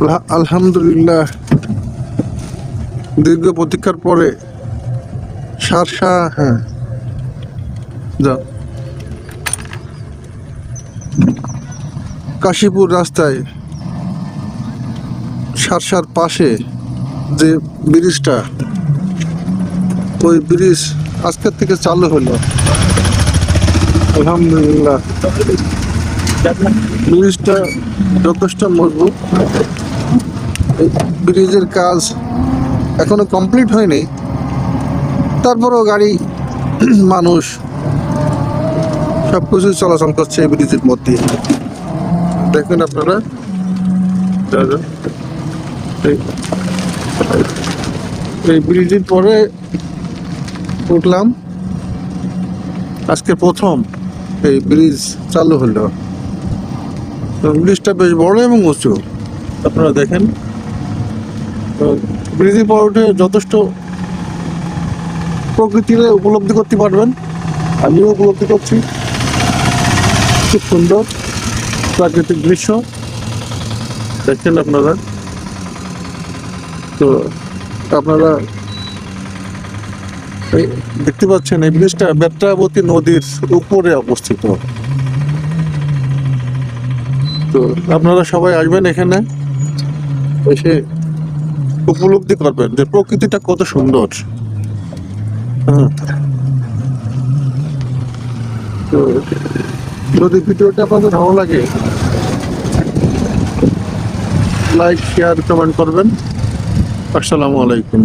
আলহা- আলহামদুলিল্লাহ। দীর্ঘ প্রতীক্ষার পরে সারসা হ্যাঁ। যা কাশীপুর রাস্তায় সারসার পাশে যে ব্রিজটা, ওই ব্রিজ আজকের থেকে চালু হলো। আলহামদুলিল্লাহ। ব্রিজটা যথেষ্ট মজবুত ব্রিজের কাজ এখনও কমপ্লিট হয়নি, তারপরেও গাড়ি, মানুষ সব কিছু চলাচল করছে এই ব্রিজের মধ্যে। দেখবেন আপনারা। এই ব্রিজের পরে উঠলাম। আজকে প্রথম এই ব্রিজ চালু হলো। তো ব্রিজটা বেশ বড় এবং উঁচু আপনারা দেখেন। তো ব্রিজের পর উঠে যথেষ্ট প্রকৃতির উপলব্ধি করতে পারবেন। আমিও উপলব্ধি করছি। খুব সুন্দর প্রাকৃতিক দৃশ্য। দেখেন আপনারা। তো আপনারা দেখতে পাচ্ছেন এই ব্রিজটা বেত্রাবতী নদীর উপরে অবস্থিত। তো আপনারা সবাই আসবেন এখানে, এসে উপলব্ধি করবেন যে প্রকৃতিটা কত সুন্দর। হ্যাঁ। তো যদি ভিডিওটা আপনাদের ভালো লাগে লাইক শেয়ার কমেন্ট করবেন। আসসালামু আলাইকুম।